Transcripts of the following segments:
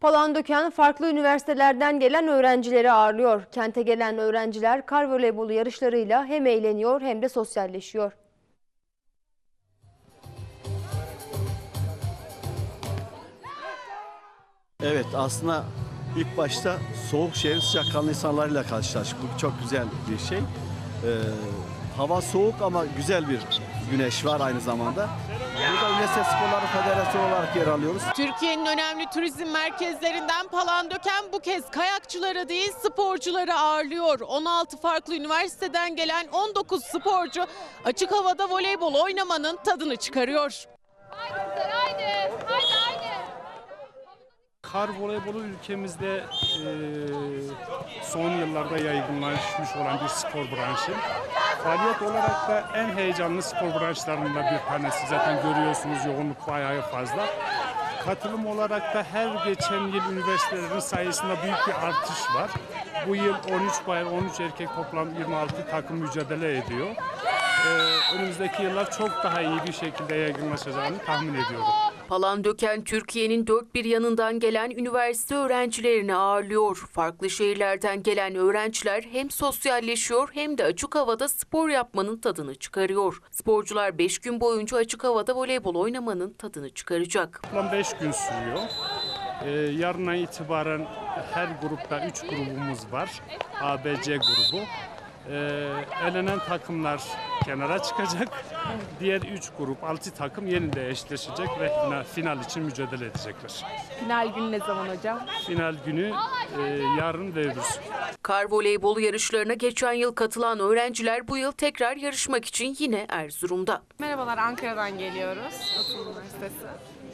Palandöken farklı üniversitelerden gelen öğrencileri ağırlıyor. Kente gelen öğrenciler kar voleybolu yarışlarıyla hem eğleniyor hem de sosyalleşiyor. Evet aslında ilk başta soğuk şehrin sıcakkanlı insanlarıyla karşılaştık. Bu çok güzel bir şey. Ee, hava soğuk ama güzel bir güneş var aynı zamanda. Burada Üniversite Sporları Federasyonu olarak yer alıyoruz. Türkiye'nin önemli turizm merkezlerinden Palandöken bu kez kayakçıları değil sporcuları ağırlıyor. 16 farklı üniversiteden gelen 19 sporcu açık havada voleybol oynamanın tadını çıkarıyor. Haydi, haydi, haydi. Kar voleybolu ülkemizde e, son yıllarda yaygınlaşmış olan bir spor branşı. Faaliyet olarak da en heyecanlı spor branşlarından bir tanesi. Zaten görüyorsunuz yoğunluk bayağı fazla. Katılım olarak da her geçen yıl üniversitelerin sayısında büyük bir artış var. Bu yıl 13 bayan 13 erkek toplam 26 takım mücadele ediyor. E, önümüzdeki yıllar çok daha iyi bir şekilde yaygınlaşacağını tahmin ediyorum. Palandöken Türkiye'nin dört bir yanından gelen üniversite öğrencilerini ağırlıyor. Farklı şehirlerden gelen öğrenciler hem sosyalleşiyor hem de açık havada spor yapmanın tadını çıkarıyor. Sporcular 5 gün boyunca açık havada voleybol oynamanın tadını çıkaracak. Toplam 5 gün sürüyor. Ee, yarından itibaren her grupta 3 grubumuz var. A, B, C grubu. Ee, elenen takımlar kenara çıkacak. Diğer 3 grup, 6 takım yeniden eşleşecek ve final, final için mücadele edecekler. Final günü ne zaman hocam? Final günü e, yarın veririz. Kar voleybolu yarışlarına geçen yıl katılan öğrenciler bu yıl tekrar yarışmak için yine Erzurum'da. Merhabalar, Ankara'dan geliyoruz. Atıl Üniversitesi.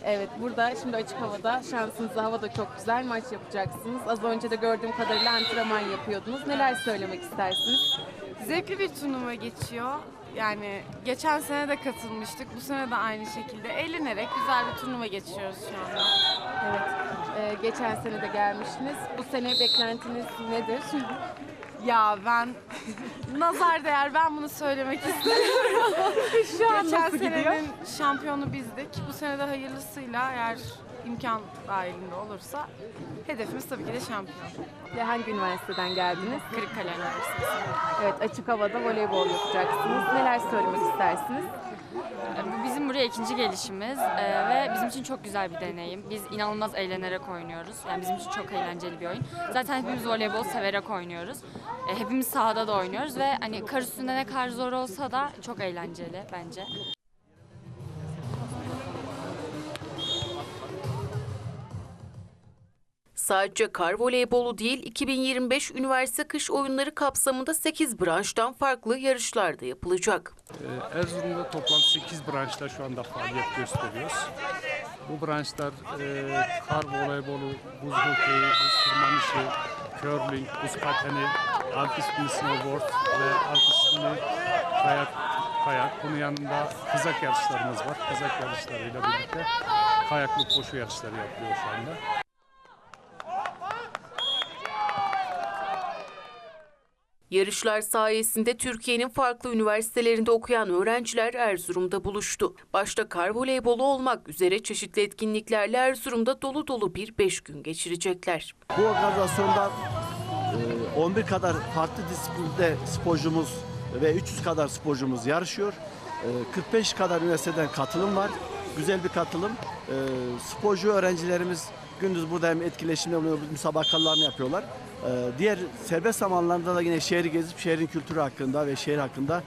Evet, burada şimdi açık havada. Şansınızla hava da çok güzel. Maç yapacaksınız. Az önce de gördüğüm kadarıyla antrenman yapıyordunuz. Neler söylemek istersiniz? Zevkli bir turnuva geçiyor. Yani geçen sene de katılmıştık. Bu sene de aynı şekilde eğlenerek güzel bir turnuva geçiriyoruz şu anda. Evet, ee, geçen sene de gelmiştiniz. Bu sene beklentiniz nedir? Ya ben nazar değer ben bunu söylemek istiyorum. Şu an geçen nasıl gidiyor? senenin şampiyonu bizdik. Bu sene de hayırlısıyla eğer imkan dahilinde olursa hedefimiz tabii ki de şampiyon. Ve hangi üniversiteden geldiniz? Kırıkkale Üniversitesi. Evet, açık havada voleybol yapacaksınız. Neler söylemek istersiniz? Bu bizim buraya ikinci gelişimiz eee, ve bizim için çok güzel bir deneyim. Biz inanılmaz eğlenerek oynuyoruz. Yani bizim için çok eğlenceli bir oyun. Zaten hepimiz voleybol severek oynuyoruz. E, hepimiz sahada da oynuyoruz ve hani kar üstünde ne kadar zor olsa da çok eğlenceli bence. Sadece kar voleybolu değil 2025 üniversite kış oyunları kapsamında 8 branştan farklı yarışlar da yapılacak. Ee, Erzurum'da toplam 8 branşta şu anda faaliyet gösteriyoruz. Bu branşlar e, kar voleybolu, buz hokeyi, buz tırmanışı, curling, buz pateni, alpin snowboard ve alpin kayak, kayak. Bunun yanında kızak yarışlarımız var. Kızak yarışlarıyla birlikte kayaklı koşu yarışları yapılıyor şu anda. Yarışlar sayesinde Türkiye'nin farklı üniversitelerinde okuyan öğrenciler Erzurum'da buluştu. Başta kar voleybolu olmak üzere çeşitli etkinliklerle Erzurum'da dolu dolu bir 5 gün geçirecekler. Bu organizasyonda e, 11 kadar farklı disiplinde sporcumuz ve 300 kadar sporcumuz yarışıyor. E, 45 kadar üniversiteden katılım var. Güzel bir katılım. E, Sporcu öğrencilerimiz gündüz burada hem etkileşimle bulunuyor, müsabakalarını yapıyorlar. E, Diğer serbest zamanlarında da yine şehri gezip şehrin kültürü hakkında ve şehir hakkında